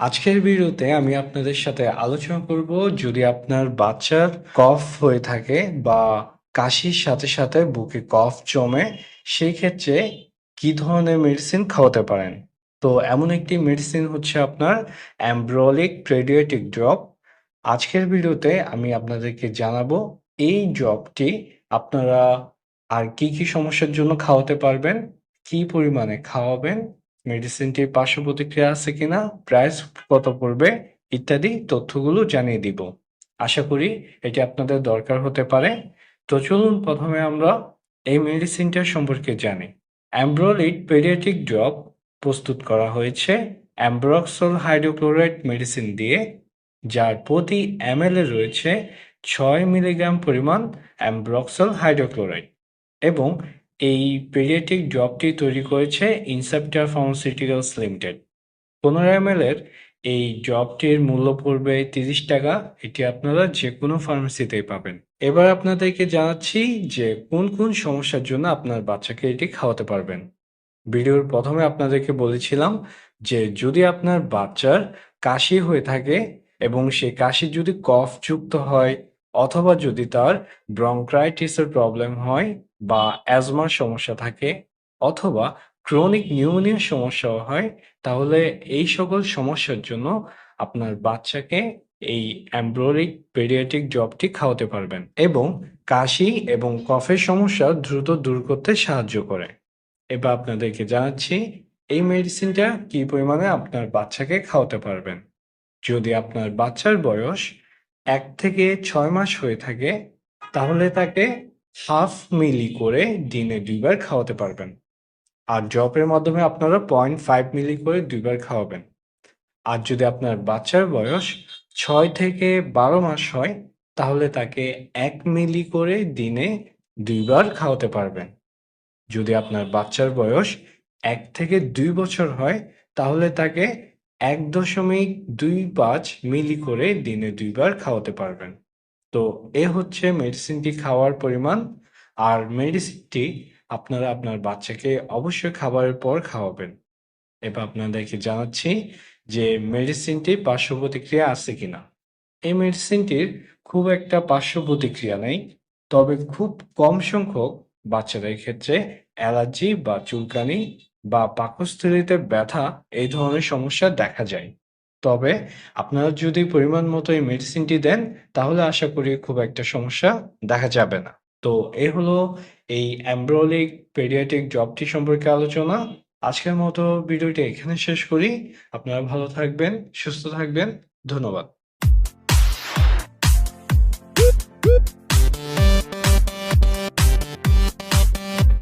আজকের ভিডিওতে আমি আপনাদের সাথে আলোচনা করব যদি আপনার বাচ্চার কফ হয়ে থাকে বা কাশির সাথে সাথে বুকে কফ জমে, সেই ক্ষেত্রে কি ধরনের মেডিসিন খাওয়াতে পারেন? তো এমন একটি মেডিসিন হচ্ছে আপনার অ্যাম্ব্রোলিক প্রেডিয়েটিক ড্রপ আজকের ভিডিওতে আমি আপনাদেরকে জানাব এই ড্রপটি আপনারা আর কি কি সমস্যার জন্য খাওয়াতে পারবেন, কি পরিমাণে খাওয়াবেন মেডিসিনটির পার্শ্ব প্রতিক্রিয়া আছে কিনা প্রাইস কত পড়বে, ইত্যাদি তথ্যগুলো জানিয়ে দিব। আশা করি এটি আপনাদের দরকার হতে পারে। তো চলুন প্রথমে আমরা এই মেডিসিনটার সম্পর্কে জানি। অ্যাম্ব্রোলিড পেডিয়াট্রিক ড্রপ প্রস্তুত করা হয়েছে অ্যাম্ব্রক্সল হাইড্রোক্লোরাইড মেডিসিন দিয়ে, যার প্রতি এম এ রয়েছে ছয় মিলিগ্রাম পরিমাণ অ্যাম্ব্রক্সল হাইড্রোক্লোরাইড এবং এই পেডিয়াট্রিক ড্রপটি তৈরি করেছে ইনসেপ্টার ফার্মাসিউটিক্যালস লিমিটেড পনেরো এম এর এই ড্রপটির মূল্য পড়বে তিরিশ টাকা। এটি আপনারা যে কোনো ফার্মেসিতেই পাবেন। এবার আপনাদেরকে জানাচ্ছি যে কোন কোন সমস্যার জন্য আপনার বাচ্চাকে এটি খাওয়াতে পারবেন। ভিডিওর প্রথমে আপনাদেরকে বলেছিলাম যে যদি আপনার বাচ্চার কাশি হয়ে থাকে এবং সেই কাশি যদি কফ যুক্ত হয় অথবা যদি তার ব্রঙ্ক্রাইটিসের প্রবলেম হয় বা অ্যাজমার সমস্যা থাকে অথবা ক্রনিক নিউমোনিয়ার সমস্যাও হয়, তাহলে এই সকল সমস্যার জন্য আপনার বাচ্চাকে এই অ্যাম্ব্রোলিক পেডিয়াট্রিক ড্রপটি খাওয়াতে পারবেন এবং কাশি এবং কফের সমস্যা দ্রুত দূর করতে সাহায্য করে। এবার আপনাদেরকে জানাচ্ছি, এই মেডিসিনটা কি পরিমাণে আপনার বাচ্চাকে খাওয়াতে পারবেন? যদি আপনার বাচ্চার বয়স এক থেকে ছয় মাস হয়ে থাকে, তাহলে তাকে হাফ মিলি করে দিনে দুইবার খাওয়াতে পারবেন। আর ড্রপের মাধ্যমে আপনারা পয়েন্ট ফাইভ মিলি করে দুইবার খাওয়াবেন। আর যদি আপনার বাচ্চার বয়স ছয় থেকে বারো মাস হয়, তাহলে তাকে এক মিলি করে দিনে দুইবার খাওয়াতে পারবেন। যদি আপনার বাচ্চার বয়স এক থেকে দুই বছর হয়, তাহলে তাকে এক দশমিক দুই পাঁচ মিলি করে দিনে দুইবার খাওয়াতে পারবেন। তো এ হচ্ছে মেডিসিনটি খাওয়ার পরিমাণ। আর মেডিসিনটি আপনারা আপনার বাচ্চাকে অবশ্যই খাবারের পর খাওয়াবেন। এবার আপনাদেরকে জানাচ্ছি যে মেডিসিনটি পার্শ্ব প্রতিক্রিয়া আছে কিনা। এই মেডিসিনটির খুব একটা পার্শ্ব প্রতিক্রিয়া নেই, তবে খুব কম সংখ্যক বাচ্চাদের ক্ষেত্রে অ্যালার্জি বা চুলকানি বা পাকস্থলীতে ব্যথা এই ধরনের সমস্যা দেখা যায়। তবে আপনারা যদি পরিমাণ মতো এই মেডিসিনটি দেন, তাহলে আশা করি খুব একটা সমস্যা দেখা যাবে না। তো এ হলো এই অ্যাম্ব্রোলিক পেডিয়াট্রিক জবটি সম্পর্কে আলোচনা। আজকের মতো ভিডিওটি এখানে শেষ করি। আপনারা ভালো থাকবেন, সুস্থ থাকবেন। ধন্যবাদ।